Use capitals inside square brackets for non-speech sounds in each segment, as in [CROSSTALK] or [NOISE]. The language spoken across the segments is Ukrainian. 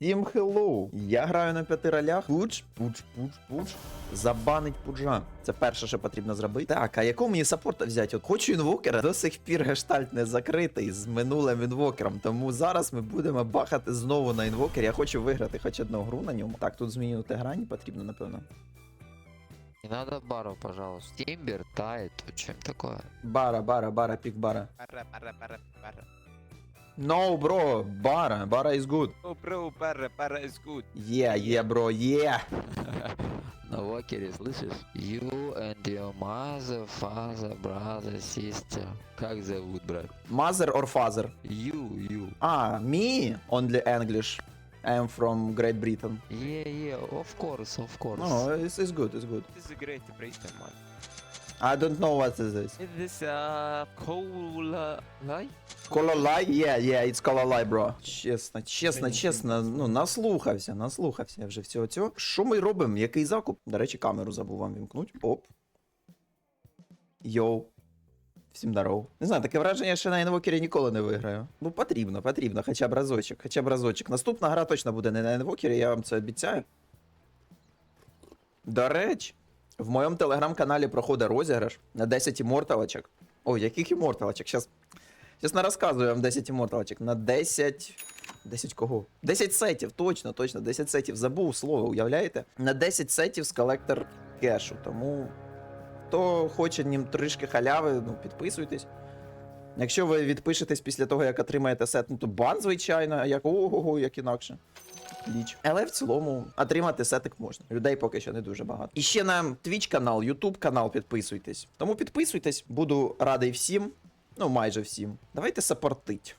Всім хеллоу! Я граю на п'яти ролях. Пуч, пуч, пуч, пуч. Забанить пуджа. Це перше, що потрібно зробити. Так, а якого мені саппорта взяти? От хочу інвокера, до сих пір гештальт не закритий з минулим інвокером. Тому зараз ми будемо бахати знову на інвокері. Я хочу виграти хоч одну гру на ньому. Так, тут змінювати грані потрібно, напевно. Не надо бару, пожалуйста. Тимбер, тает, чем такое? Бара, бара, бара, пік бара. Пара, пара, пара, пара. No, bro, бара, бара is good. Oh, bro, пара, пара is good. Yeah, yeah, bro, yeah. [LAUGHS] На вокере, слышишь? You and your mother, father, brother, sister. Как зовут, брат? Mother or father? You, you. Ah, me? Only English. I am from Great Britain. Yeah, yeah, of course, of course. No, it's, it's good, it's good. This is a great Britain, man. I don't know what is this. Is this uh cola light? Кололай? Yeah, yeah, it's кололай, bro. Чесно, чесно, чесно, ну наслухався, наслухався вже всього цього. Що ми робимо? Який закуп? До речі, камеру забув вам вімкнуть. Оп. Йоу. Всім здоров. Не знаю, таке враження, що на інвокері ніколи не виграю. Ну, потрібно, потрібно, хоча б разочок, хоча б разочок. Наступна гра точно буде не на інвокері, я вам це обіцяю. До речі, в моєму телеграм-каналі проходить розіграш на 10 іморталочок. Ой, яких іморталочок? Щас не розказую вам 10 іморталочок. На 10. 10 кого? 10 сетів, точно, точно, 10 сетів. Забув слово, уявляєте? На 10 сетів з колектор кешу. Тому хто хоче ним трішки халяви, ну підписуйтесь. Якщо ви відпишетесь після того, як отримаєте сет, ну то бан, звичайно, а як ого-го, як інакше. Ліч. Але в цілому отримати сетик можна. Людей поки що не дуже багато. І ще на Twitch канал, YouTube канал підписуйтесь. Тому підписуйтесь, буду радий всім. Ну, майже всім. Давайте саппортить.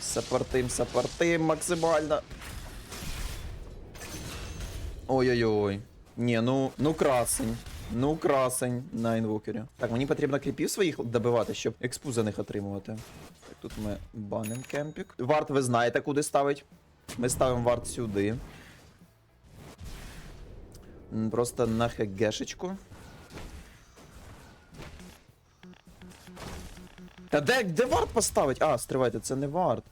Саппортим, саппортим максимально. Ой-ой-ой. Ні, ну, ну красень. Ну, красень на інвокері. Так, мені потрібно кріпів своїх добивати, щоб експу за них отримувати. Так, тут ми баним кемпік. Варт ви знаєте, куди ставить. Ми ставимо варт сюди. Просто на хегешечку. Та де, де варт поставить? А, стривайте, це не варт.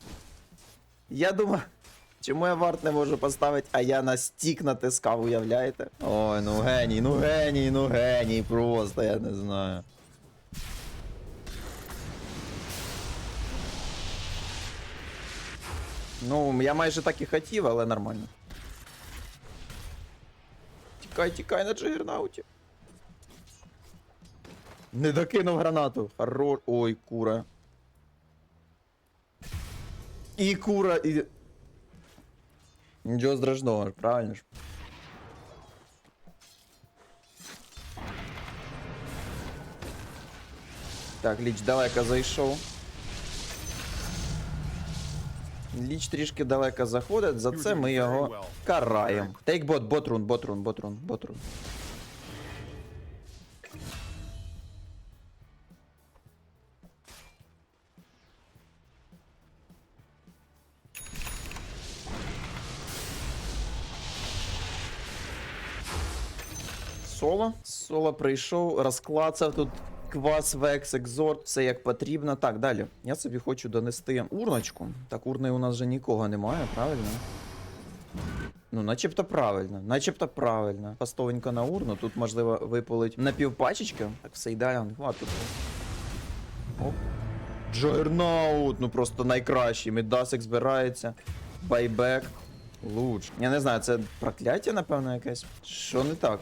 Я думаю. Чому я варт не можу поставити, а я на стік натискав, уявляєте? Ой, ну геній, ну геній, ну геній, просто я не знаю. Ну, я майже так і хотів, але нормально. Тікай, тікай на джигернауті. Не докинув гранату. Хорош. Ой, кура. І кура, і. Нічого страшного, правильно ж. Так, ліч далеко зайшов. Ліч трішки далеко заходить, за це ми його караємо. Тейк бот, ботрун, ботрун, ботрун, ботрун. Соло. Соло прийшов, розклацав тут квас, векс, екзорт, все як потрібно. Так, далі. Я собі хочу донести урночку. Так, урни у нас вже нікого немає, правильно? Ну, начебто правильно, начебто правильно. Пастовенько на урну. Тут, можливо, випалить на півпачечки. Так, все ідеально. Хватить. Оп. Джагернаут, ну просто найкращий. Мідасик збирається. Байбек. Луч. Я не знаю, це прокляття, напевно, якесь. Що не так?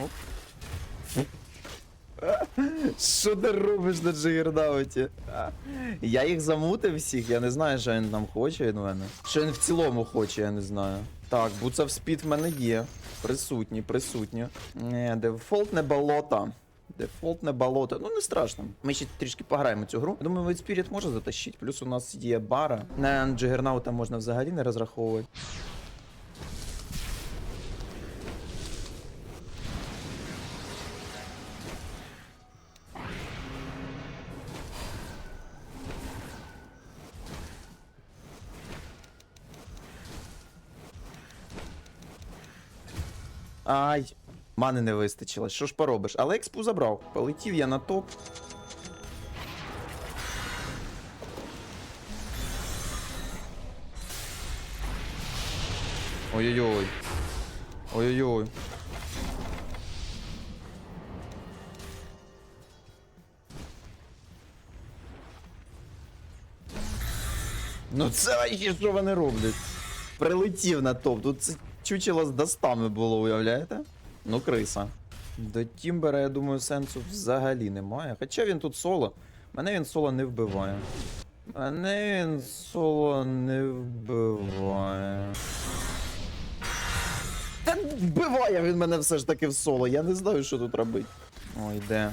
Оп. Що ти робиш на джигернауті? Я їх замутив всіх, я не знаю, що він там хоче від мене. Що він в цілому хоче, я не знаю. Так, буцав спід в мене є. Присутні, присутні. Не, дефолтне болото. Дефолтне болото. Ну не страшно. Ми ще трішки пограємо цю гру. Думаю, Вейт Спіріт може затащити. Плюс у нас є бара. На джигернаута можна взагалі не розраховувати. Мани не вистачило. Що ж поробиш? Але експу забрав. Полетів я на топ. Ой-ой-ой. Ой-ой-ой. Ну це що вони роблять? Прилетів на топ. Тут це чучело з достами було, уявляєте? Ну, криса. До Тімбера, я думаю, сенсу взагалі немає. Хоча він тут соло. Мене він соло не вбиває. Мене він соло не вбиває. Та вбиває він мене все ж таки в соло. Я не знаю, що тут робити. Ой, де.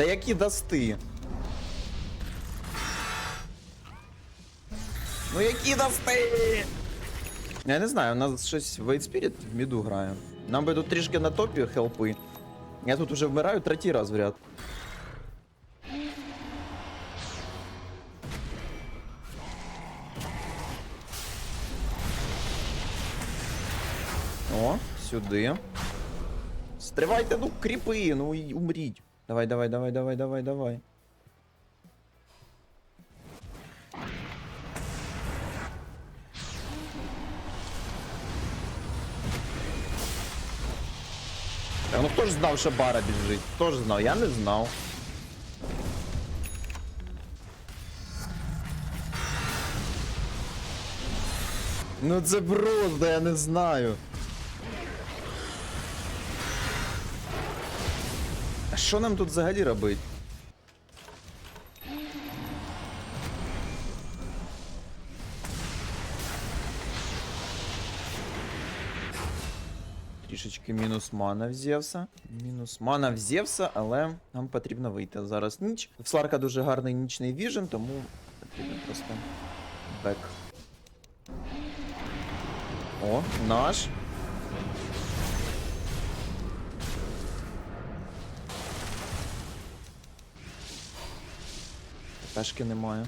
Да які дасти? Ну які дасти? Я не знаю, у нас щось Wait Spirit в міду грає. Нам би тут трішки на топі хелпи. Я тут уже вмираю третій раз в ряд. О, сюди. Стривайте, ну кріпи, ну і умріть. Давай, давай, давай, давай, давай, давай. Та, ну хто ж знав, що бара біжить? Хто ж знав? Я не знав. Ну це просто, я не знаю. Що нам тут взагалі робить? Трішечки мінус мана в Зевса. Мінус мана в Зевса, але нам потрібно вийти зараз ніч. В Сларка дуже гарний нічний віжен, тому потрібен просто бек. О, наш. Пешки немає.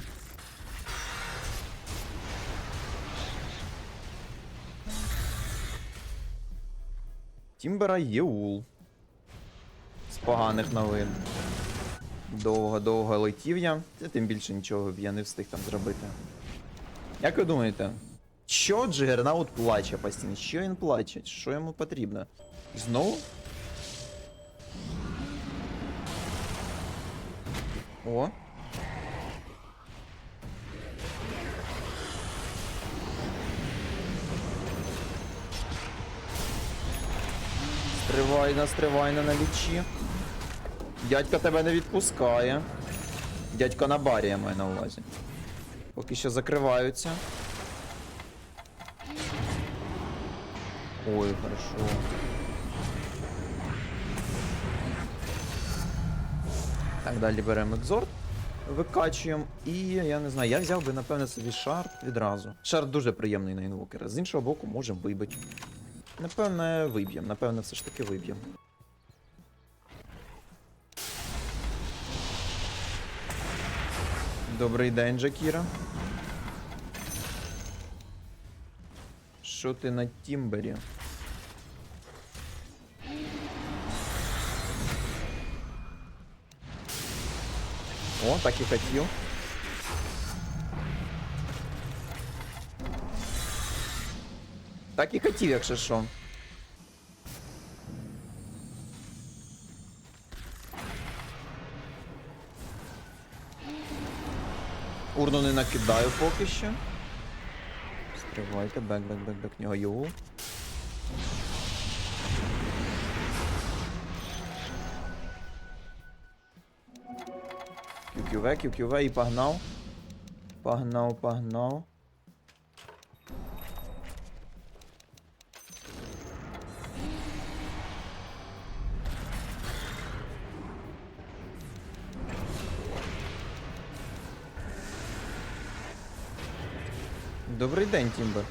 Тімбера є ул. З поганих новин. Довго-довго летів я. Це тим більше нічого б я не встиг там зробити. Як ви думаєте? Що Джигернаут плаче постійно? Що він плаче? Що йому потрібно? Знову? О. Стривайно, стривайно на лічі. Дядько тебе не відпускає. Дядько на барі я маю на увазі. Поки що закриваються. Ой, хорошо. Так, далі беремо екзорт, викачуємо. І я не знаю, я взяв би, напевне, собі шарт відразу. Шарт дуже приємний на інвокера. З іншого боку, можемо вибити. Напевне, виб'ємо, напевне, все ж таки виб'ємо. Добрий день, Джакіра. Що ти на Тімбері? О, так і хотів. Так і хотів, якщо що. Урну не накидаю поки що. Стривайте, бек, бек, бек, бек, нього його. QQV, QQV і погнав. Погнав, погнав. Добрий день, Тімбер.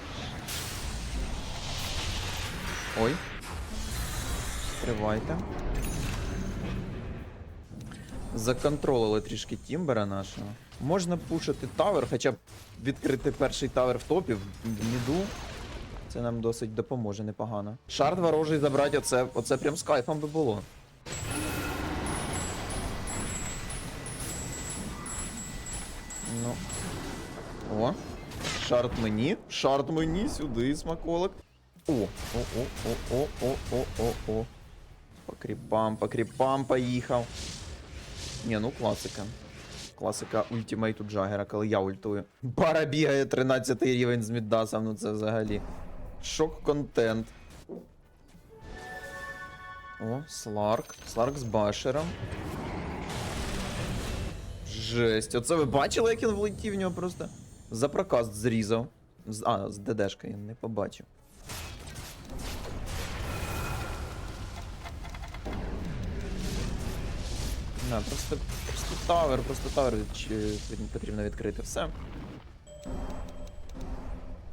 Ой. Стривайте. Законтролили трішки Тімбера нашого. Можна пушити тавер, хоча б відкрити перший тавер в топі, в міду. Це нам досить допоможе непогано. Шард ворожий забрати, оце, оце прям з кайфом би було. Ну. О. Шарт мені, шарт мені, сюди, смаколик. О, о-о-о-о-о-о-о-о. По кріпам, по крипам, поїхав. Не, ну класика. Класика ультимейту Джагера, коли я ультую. Бара бігає 13 рівень з Міддасом, ну це взагалі. Шок контент. О, Сларк. Сларк з башером. Жесть. Оце ви бачили, як він влетів в нього просто. За прокаст зрізав. А, з ДДшкою не побачив. На, просто, просто тавер, просто тавер від- потрібно відкрити. Все.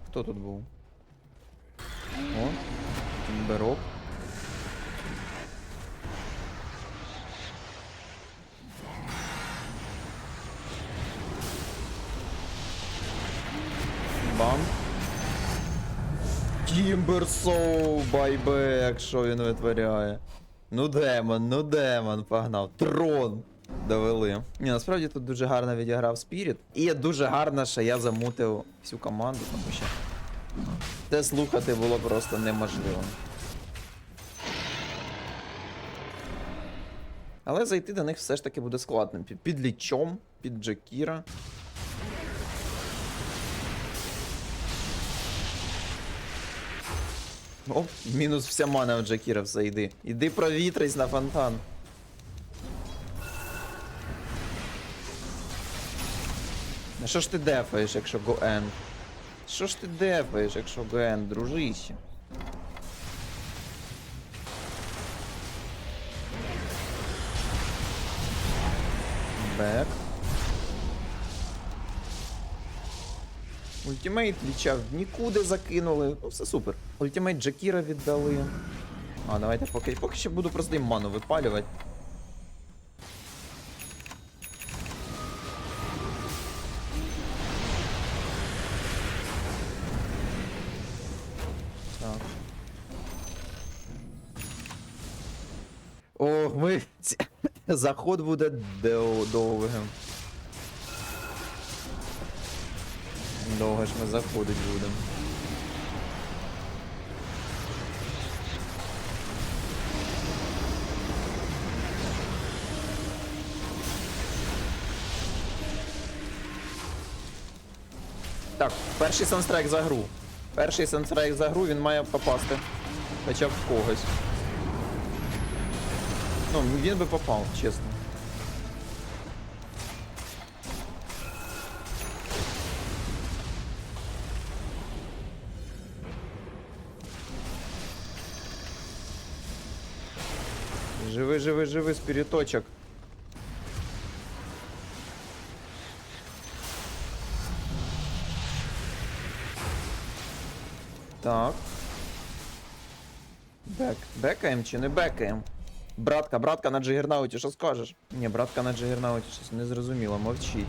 Хто тут був? О, Тімберок. Тімберсоу, байбек, що він витворяє. Ну демон, ну демон, погнав. Трон. Довели. Ні, насправді тут дуже гарно відіграв Спіріт. І дуже гарно, що я замутив всю команду, тому що це слухати було просто неможливо. Але зайти до них все ж таки буде складно. Під лічом, під Джакіра. О, мінус вся мана в Джакіра, все, йди. Іди провітрись на фонтан. А що ж ти дефаєш, якщо Гоен? Що ж ти дефаєш, якщо Гоен, дружище? Бек. Ультимейт ліча в нікуди закинули. Ну, все супер. Ультимейт Джакіра віддали. А, давайте поки, поки що буду просто їм ману випалювати. Так. О, ми. [LAUGHS] Заход буде дов- довгим. Довго ж ми заходить будемо. Так, перший санстрайк за гру. Перший санстрайк за гру він має попасти. Хоча б в когось. Ну, він би попав, чесно. Живи, живи, живи, спіріточок. Так. Бек. Бекаєм чи не бекаєм? Братка, братка на джигернауті, що скажеш? Ні, братка на джигернауті щось не зрозуміло, мовчить.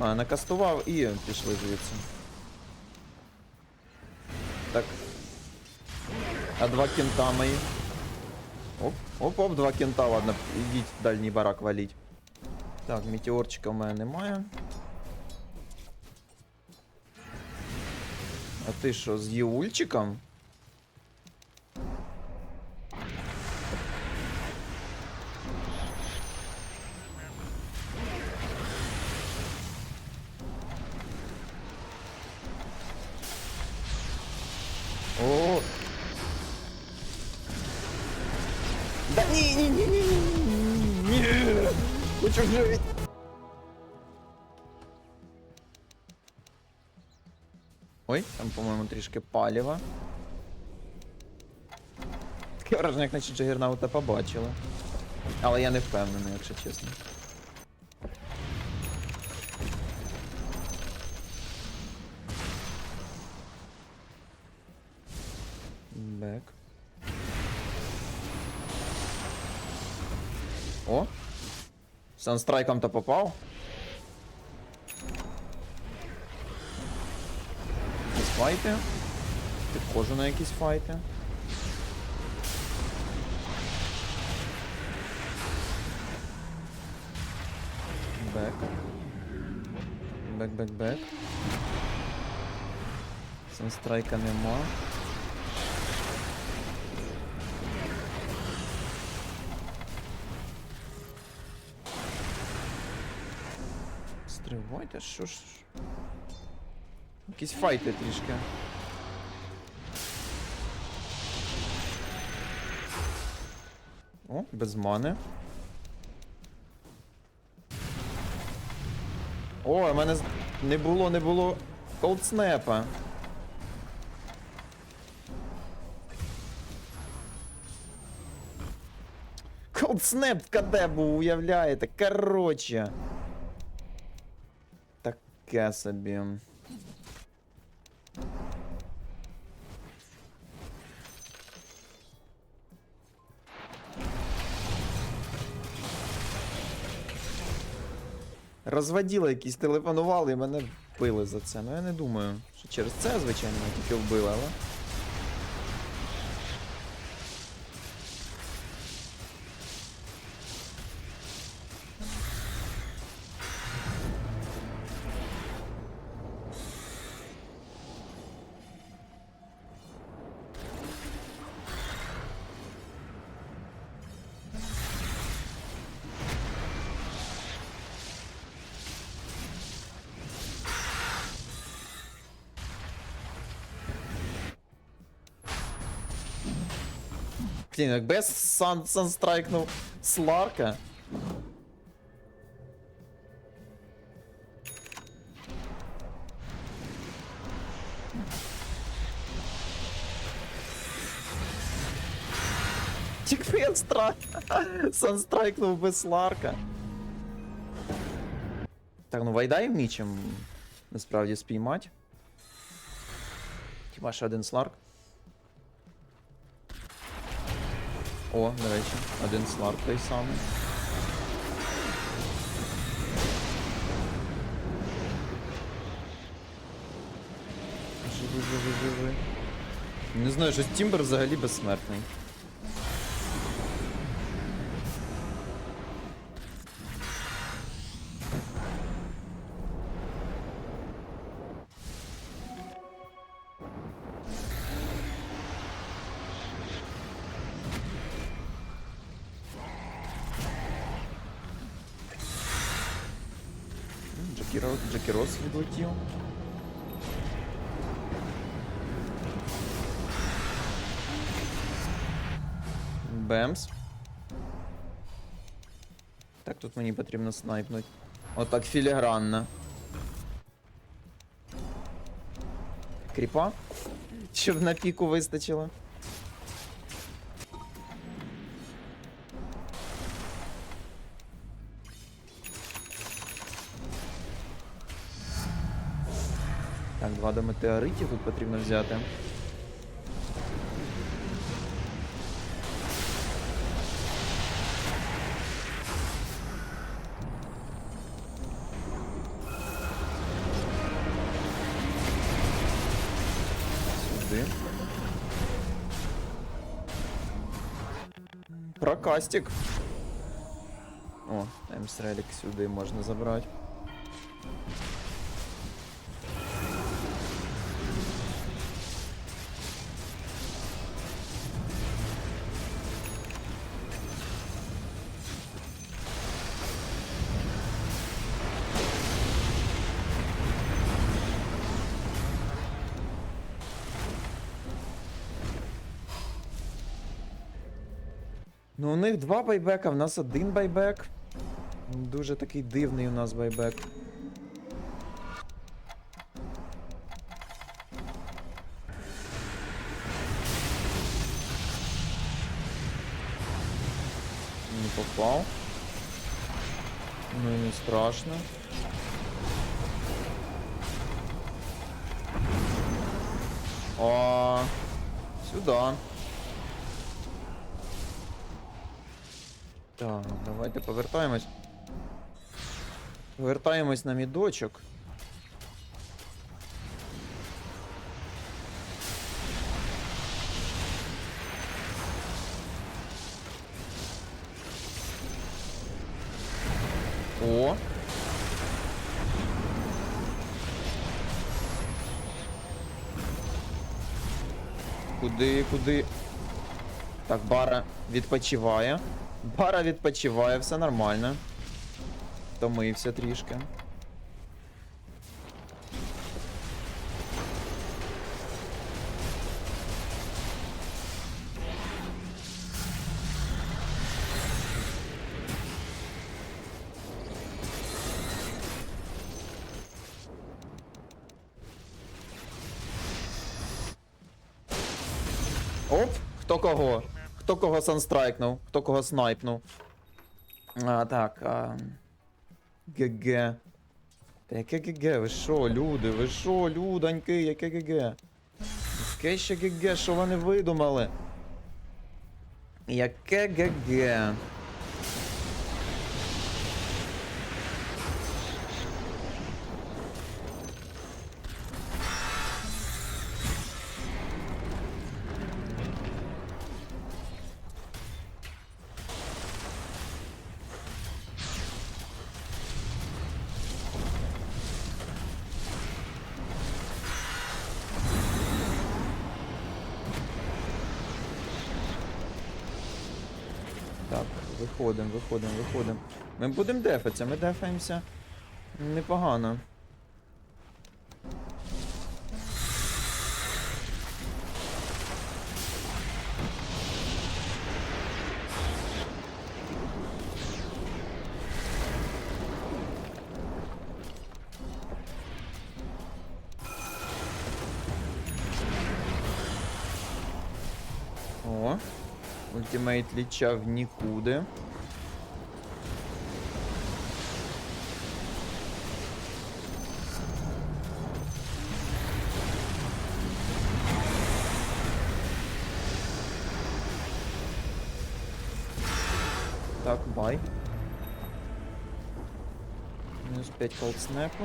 А, накастував і пішли звідси. Так. А два кінта мої. Оп, оп, оп, два кента, ладно, ідіть дальній барак валіть. Так, метеорчика в мене немає. А ти що, з Єульчиком? Трішки паліва. Таке враження, як наче Джагернаута побачили. Але я не впевнений, якщо чесно. Бек. О! Санстрайком то попав. Файти. Підходжу на якісь файти. Бек. Бек, бек, бек. Санстрайка нема. Стривайте, що ж. Якісь файти трішки. О, без мани. О, у мене не було, не було колдснепа. Колдснеп в КД був, уявляєте? Короче. Таке собі. Розводіли якісь, телефонували і мене вбили за це. Ну я не думаю, що через це, звичайно, тільки вбили, але. Блін, якби я сан, санстрайкнув Сларка. Якби я стра... [LAUGHS] санстрайкнув без Сларка. Так, ну Вайдай вмічим насправді спіймати. Хіба ще один Сларк. О, до речі, один сларк той самий. Живи, живи, живи. Не знаю, що Тімбер взагалі безсмертний. Джекіро, Джекірос відлетів. Бемс. Так, тут мені потрібно снайпнути. Отак філігранно. Кріпа? Щоб на піку вистачило. Два метеоритів тут потрібно взяти. Сюди. Прокастик. О, Емстрелік сюди можна забрати. Два байбека, в нас один байбек. Дуже такий дивний у нас байбек. Не попав. Ну і не страшно. О, сюда. Так, давайте повертаємось. Повертаємось на мідочок. О. Куди, куди? Так, бара відпочиває. Бара відпочиває, все нормально. Втомився трішки. Оп, хто кого? Хто кого санстрайкнув? Хто кого снайпнув? А, так. А... ГГ. Та яке ГГ? Ви що, люди? Ви що, людоньки, яке ГГ? Яке ще ГГ, що вони видумали? Яке ГГ? Виходимо, виходимо, виходимо. Ми будемо дефатися, ми дефаємося непогано. Ультимейт ліча в нікуди. Бай. Мінус 5 колдснеку.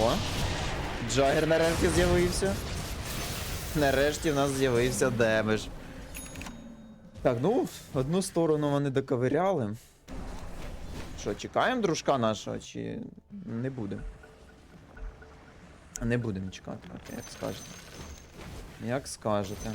О. Джагер нарешті з'явився. Нарешті в нас з'явився демедж. Так, ну, одну сторону вони доковиряли. Що, чекаємо дружка нашого, чи не будемо? Не будемо чекати, окей, як скажете. Як скажете.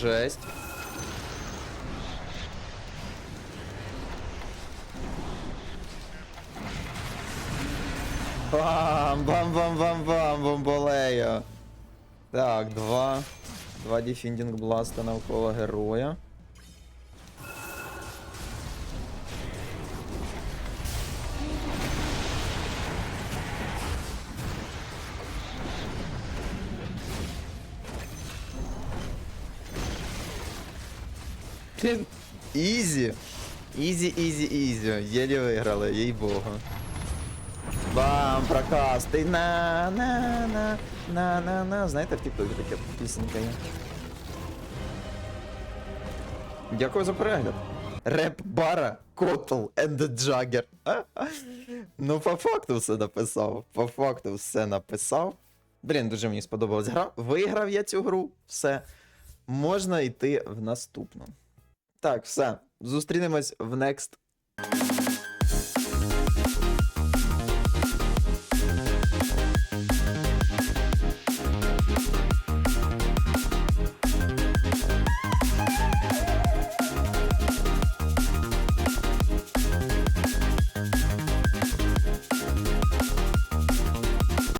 Жесть. Бам, бам, бам, бам, бам, бомболею. Так, два. Два дефіндінг бласта навколо героя. Ізі. Ізі, ізі, ізі. Єлі виграли, їй богу. Бам, прокасти. На, на, на, на, на, на. Знаєте, в тіктокі таке пісенька є. Дякую за перегляд. Реп бара, Котл and Jagger. Ну, по факту все написав. По факту все написав. Блін, дуже мені сподобалась гра. Виграв я цю гру. Все. Можна йти в наступну. Так, все. Зустрінемось в next